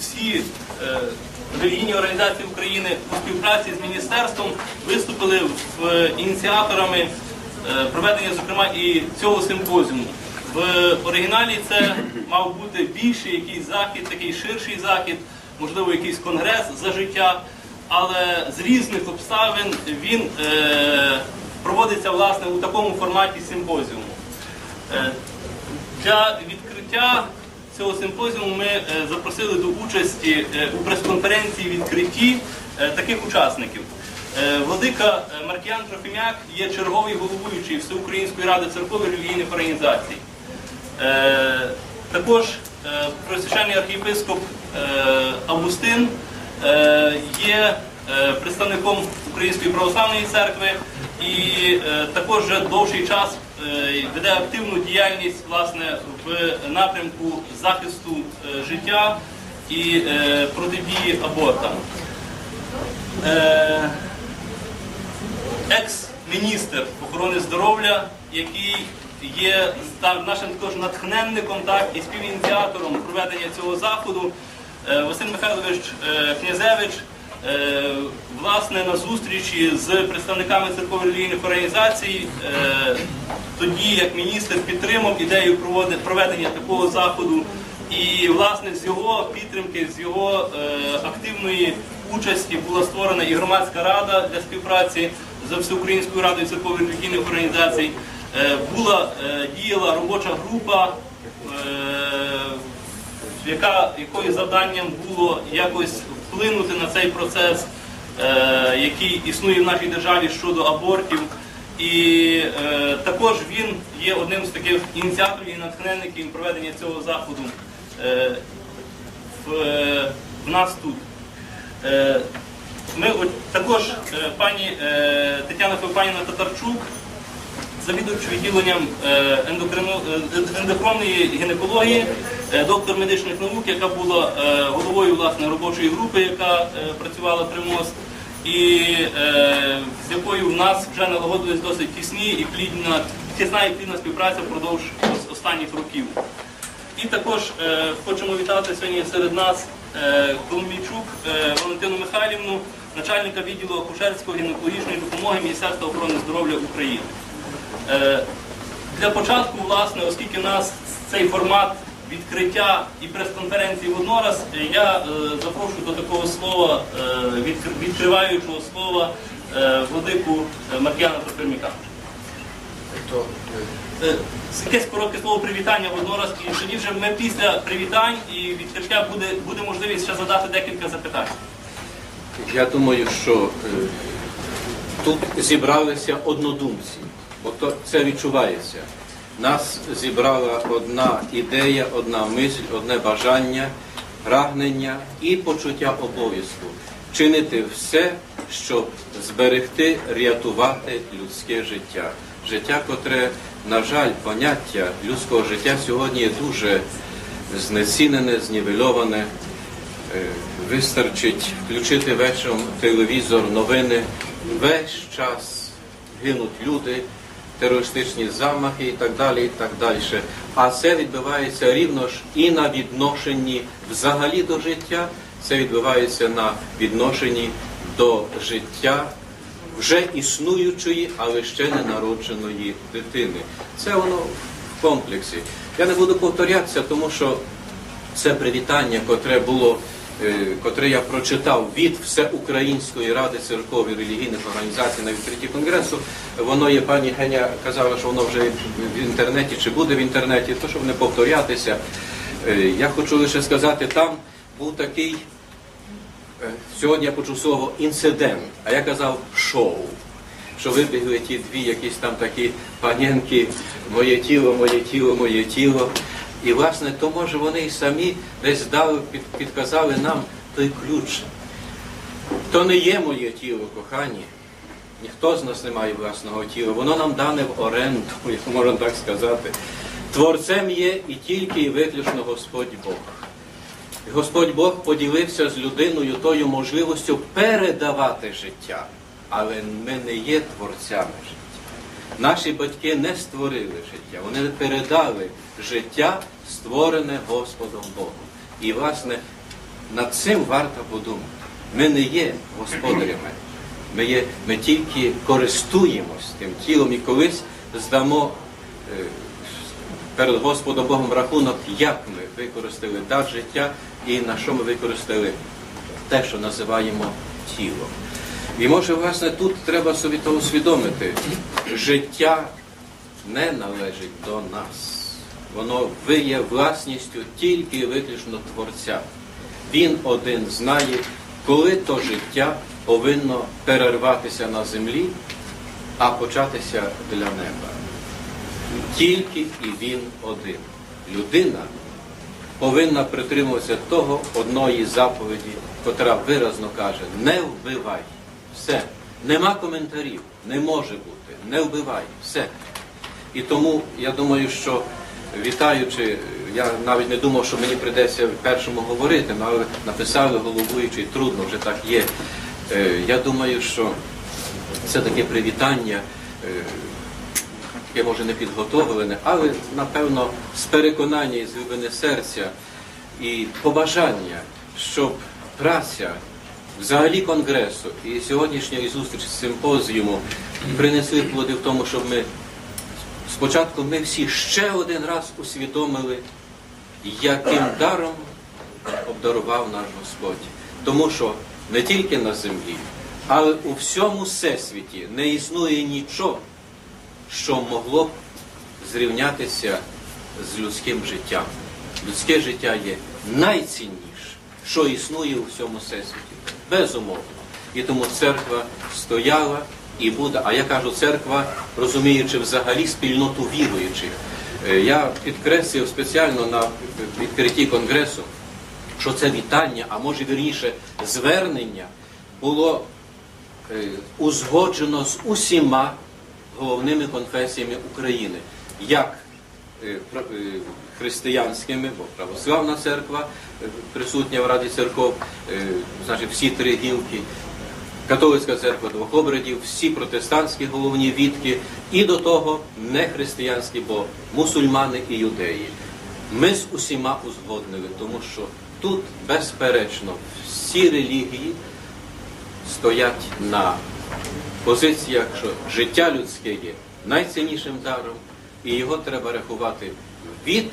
всі е, релігійні організації України у співпраці з міністерством виступили в ініціаторами е, проведення, зокрема, і цього симпозіуму. В оригіналі це мав бути більший якийсь захід, такий ширший захід, можливо, якийсь конгрес за життя, але з різних обставин він е, проводиться власне у такому форматі симпозіуму. Е, Для відкриття цього симпозіуму ми е, запросили до участі е, у прес-конференції відкритті е, таких учасників. Владика Маркіян Трофімяк є черговий головуючий Всеукраїнської ради церков і релігійних організацій. Також просвящений архієпископ Августин є представником Української православної церкви і також вже довший час веде активну діяльність власне в напрямку захисту е, життя і е, протидії абортам. Е, екс-міністр охорони здоров'я, який є нашим також натхненником так, і співініціатором проведення цього заходу, е, Василь Михайлович е, Князевич, е, власне, на зустрічі з представниками церковно релігійних організацій, е, тоді як міністр підтримав ідею проведення такого заходу. І власне з його підтримки, з його е, активної участі була створена і громадська рада для співпраці з Всеукраїнською радою церковних релігійних організацій. Е, була е, діяла робоча група, е, яка якою завданням було якось вплинути на цей процес, е, який існує в нашій державі щодо абортів. І е, також він є одним з таких ініціаторів і натхненників проведення цього заходу е, в, нас тут. Ми також пані Тетяна Феофанівна Татарчук, завідувач відділенням е, е, ендокронної гінекології, доктор медичних наук, яка була е, головою власне робочої групи, яка е, працювала при МОЗ, і е, з якою в нас вже налагодились досить тісні і плідна, тісна і плідна співпраця впродовж останніх років. І також е, хочемо вітати сьогодні серед нас е, Коломійчук е, Валентину Михайлівну, начальника відділу акушерської гінекологічної допомоги Міністерства охорони здоров'я України. Е, для початку, власне, оскільки нас цей формат відкриття і прес-конференції воднораз, я е, запрошую до такого слова, е, відкр- відкриваючого слова е, владику е, Маркіяна Трофиміка. Якесь коротке слово привітання воднораз, і тоді вже ми після привітань і відкриття буде, буде можливість ще задати декілька запитань. Я думаю, що е, тут зібралися однодумці, бо то це відчувається. Нас зібрала одна ідея, одна мисль, одне бажання, прагнення і почуття обов'язку чинити все, щоб зберегти, рятувати людське життя. Життя, котре, на жаль, поняття людського життя сьогодні є дуже знецінене, знівельоване. Е, Вистачить включити вечором телевізор, новини. Весь час гинуть люди, терористичні замахи і так далі. і так далі. А це відбувається рівно ж і на відношенні взагалі до життя, це відбувається на відношенні до життя вже існуючої, але ще не народженої дитини. Це воно в комплексі. Я не буду повторятися, тому що це привітання, котре було, котре я прочитав від Всеукраїнської ради церков релігійних організацій на відкритті конгресу. Воно є, пані Геня казала, що воно вже в інтернеті чи буде в інтернеті, то щоб не повторятися. Е, Я хочу лише сказати, там був такий. Е, Сьогодні я почув слово інцидент, а я казав шоу. Що вибігли ті дві якісь там такі панянки, моє тіло, моє тіло, моє тіло. І власне, то може вони і самі десь дали, підказали нам той ключ. То не є моє тіло, кохані. Ніхто з нас не має власного тіла. Воно нам дане в оренду, як можна так сказати. Творцем є і тільки і виключно Господь Бог. Господь Бог поділився з людиною тою можливістю передавати життя, але ми не є творцями життя. Наші батьки не створили життя, вони передали життя, створене Господом Богом. І, власне, над цим варто подумати. Ми не є господарями. Ми, є, ми тільки користуємось тим тілом і колись здамо е, перед Господом Богом рахунок, як ми використали дар життя і на що ми використали те, що називаємо тілом. І може, власне, тут треба собі то усвідомити. Життя не належить до нас. Воно є власністю тільки і виключно Творця. Він один знає, коли то життя повинно перерватися на землі, а початися для неба. Тільки і він один. Людина повинна притримуватися того одної заповіді, котра виразно каже: не вбивай. Все. Нема коментарів, не може бути. Не вбивай. Все. І тому я думаю, що вітаючи, я навіть не думав, що мені прийдеться першому говорити, ну, але написали головуючий, трудно вже так є. Е, Я думаю, що це таке привітання, е, яке може не підготовлене, але напевно з переконання і з глибини серця і побажання, щоб праця взагалі конгресу і сьогоднішньої зустрічі симпозіуму принесли плоди в тому, щоб ми спочатку ми всі ще один раз усвідомили, яким даром обдарував наш Господь. Тому що не тільки на землі, але у всьому всесвіті не існує нічого, що могло б зрівнятися з людським життям. Людське життя є найцінніше, що існує у всьому всесвіті. Безумовно. І тому церква стояла і буде. А я кажу, церква, розуміючи взагалі спільноту віруючих. Е, Я підкреслив спеціально на відкритті конгресу, що це вітання, а може вірніше звернення було е, узгоджено з усіма головними конфесіями України, як е, християнськими, бо православна церква присутня в Раді церков, значить всі три гілки, католицька церква двох обрядів, всі протестантські головні відки, і до того не християнські, бо мусульмани і юдеї. Ми з усіма узгоднили, тому що тут, безперечно, всі релігії стоять на позиціях, що життя людське є найціннішим даром, і його треба рахувати від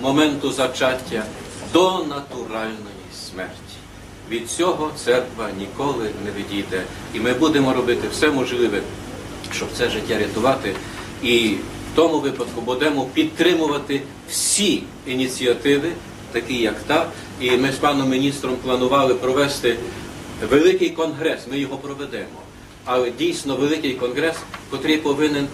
моменту зачаття до натуральної смерті. Від цього церква ніколи не відійде. І ми будемо робити все можливе, щоб це життя рятувати. І в тому випадку будемо підтримувати всі ініціативи, такі як та. І ми з паном міністром планували провести великий конгрес, ми його проведемо. Але дійсно великий конгрес, котрий повинен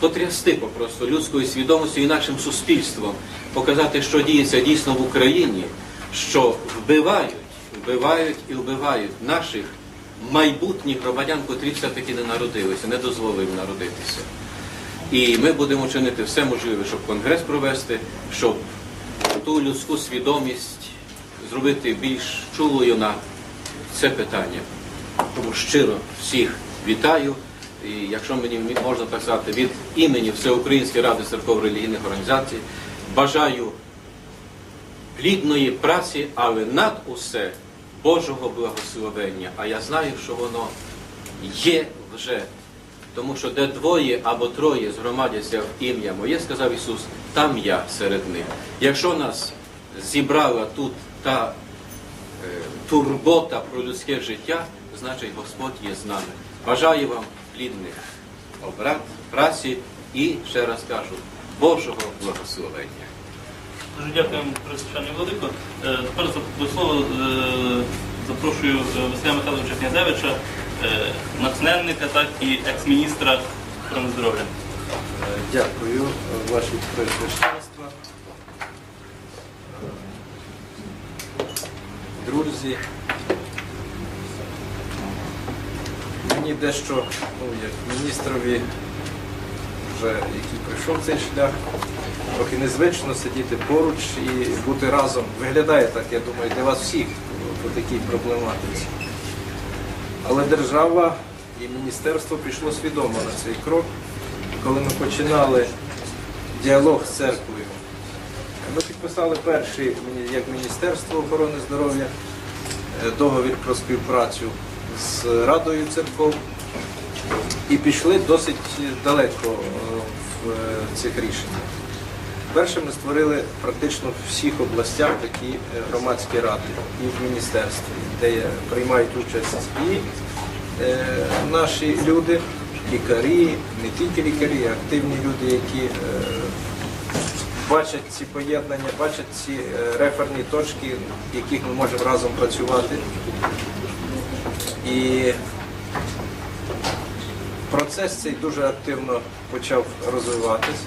потрясти попросту людською свідомістю і нашим суспільством, показати, що діється дійсно в Україні, що вбивають, вбивають і вбивають наших майбутніх громадян, котрі все-таки не народилися, не дозволили народитися. І ми будемо чинити все можливе, щоб конгрес провести, щоб ту людську свідомість зробити більш чулою на це питання. Тому щиро всіх вітаю. І якщо мені можна так сказати, від імені Всеукраїнської ради церковно-релігійних організацій бажаю плідної праці, але над усе Божого благословення. А я знаю, що воно є вже. Тому що де двоє або троє згромадяться в ім'я моє, сказав Ісус, там я серед них. Якщо нас зібрала тут та е, турбота про людське життя, значить Господь є з нами. Бажаю вам плідних обрат, праці і, ще раз кажу, Божого благословення. Дуже дякуємо, Пресвященний Владико. Е, Тепер до слова е, запрошую е, Василя Михайловича Князевича, натхненника, так і екс-міністра охорони здоров'я. Дякую, ваші пресвященства. Друзі, мені дещо, ну, як міністрові, вже який пройшов цей шлях, трохи незвично сидіти поруч і бути разом. Виглядає так, я думаю, для вас всіх по такій проблематиці. Але держава і міністерство пішло свідомо на цей крок. Коли ми починали діалог з церквою, ми підписали перший як Міністерство охорони здоров'я е, договір про співпрацю з Радою церков і пішли досить далеко е, в е, цих рішеннях. Перше ми створили практично в всіх областях такі е, громадські ради і в міністерстві, де приймають участь і е, наші люди, лікарі, не тільки лікарі, а активні люди, які е, бачать ці поєднання, бачать ці реферні точки, в яких ми можемо разом працювати. І процес цей дуже активно почав розвиватись.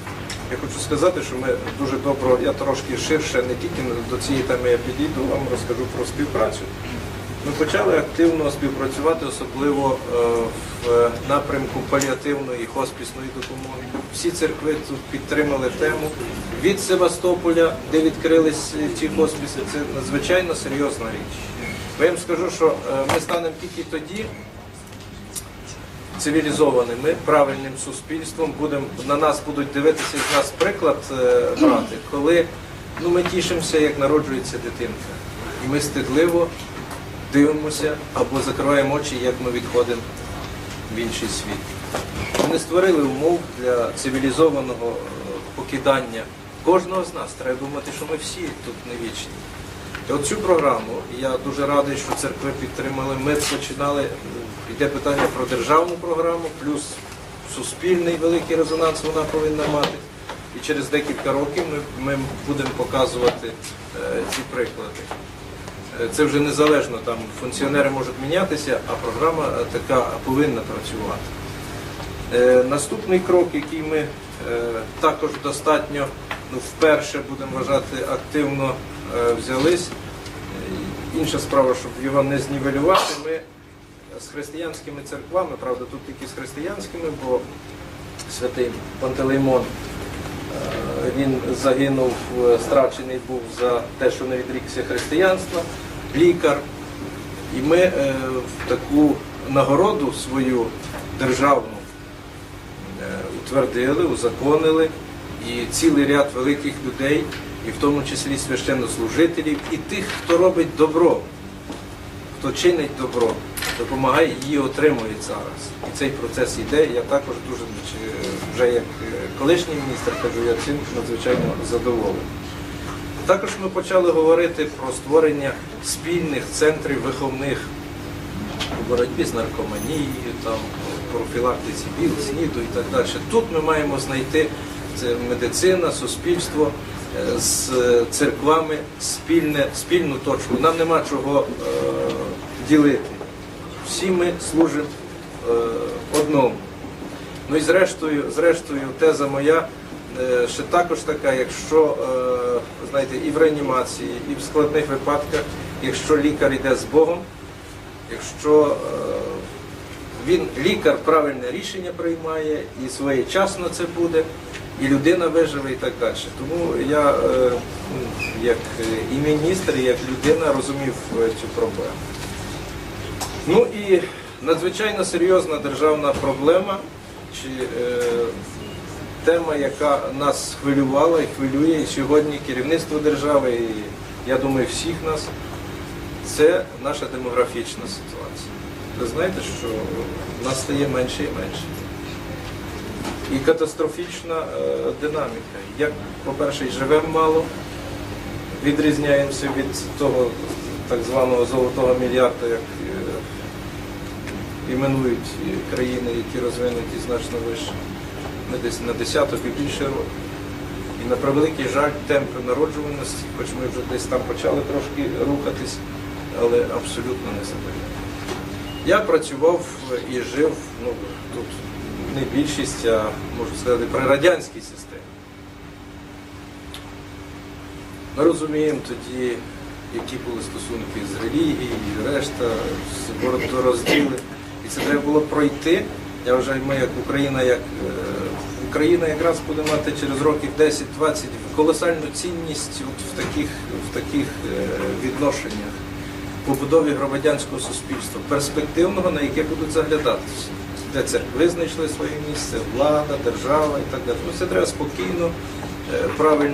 Я хочу сказати, що ми дуже добре, я трошки ширше, не тільки до цієї теми я підійду, вам розкажу про співпрацю. Ми почали активно співпрацювати, особливо е, в напрямку паліативної хоспісної допомоги. Всі церкви тут підтримали тему. Від Севастополя, де відкрились ці хоспіси, це надзвичайно серйозна річ. Бо я вам скажу, що е, ми станемо тільки тоді, цивілізованими, правильним суспільством, будем, на нас будуть дивитися з нас приклад е, брати, коли ну, ми тішимося, як народжується дитинка. І ми стидливо дивимося або закриваємо очі, як ми відходимо в інший світ. Ми не створили умов для цивілізованого е, покидання кожного з нас. Треба думати, що ми всі тут не вічні. І от цю програму я дуже радий, що церкви підтримали. Ми починали, йде питання про державну програму, плюс суспільний великий резонанс вона повинна мати. І через декілька років ми, ми будемо показувати е, ці приклади. Е, Це вже незалежно, там функціонери можуть мінятися, а програма е, така повинна працювати. Е, Наступний крок, який ми е, також достатньо ну, вперше будемо вважати активно е, взялись. Е, Інша справа, щоб його не знівелювати, ми з християнськими церквами, правда, тут тільки з християнськими, бо святий Пантелеймон, е, він загинув, е, страчений був за те, що не відрікся християнства, лікар. І ми е, в таку нагороду свою державну утвердили, узаконили. І цілий ряд великих людей, і в тому числі священнослужителів, і тих, хто робить добро, хто чинить добро, допомагає її отримує зараз. І цей процес йде. Я також дуже е, вже як е, колишній міністр кажу, я цим надзвичайно задоволений. Також ми почали говорити про створення спільних центрів виховних у боротьбі з наркоманією, там, профілактиці БІЛ, СНІДу і так далі. Тут ми маємо знайти це медицина, суспільство е, з церквами спільне, спільну точку. Нам нема чого е, ділити. Всі ми служимо е, одному. Ну і зрештою, зрештою, теза моя е, ще також така, якщо е, знаєте, і в реанімації, і в складних випадках, якщо лікар йде з Богом, якщо е, він лікар правильне рішення приймає і своєчасно це буде, і людина виживе і так далі. Тому я, е, як е, і міністр, і як людина розумів е, цю проблему. Ну і надзвичайно серйозна державна проблема, чи е, тема, яка нас хвилювала і хвилює і сьогодні керівництво держави, і я думаю, всіх нас, це наша демографічна ситуація. Ви знаєте, що нас стає менше і менше. І катастрофічна е, динаміка. Як, по-перше, живемо мало, відрізняємося від того так званого золотого мільярда, як іменують країни, які розвинуті значно вище. Ми десь на десяток і більше років. І на превеликий жаль, темпи народжуваності, хоч ми вже десь там почали трошки рухатись, але абсолютно не задовільні. Я працював і жив ну, тут не більшість, а можу сказати, при радянській системі. Ми розуміємо тоді, які були стосунки з релігією, решта, з розділи. І це треба було пройти. Я вважаю, ми як Україна, як е, Україна якраз буде мати через років 10-20 колосальну цінність от в таких, в таких е, відношеннях побудові громадянського суспільства, перспективного, на яке будуть заглядатися, де церкви знайшли своє місце, влада, держава і так далі. Ну, Це треба спокійно, е, правильно.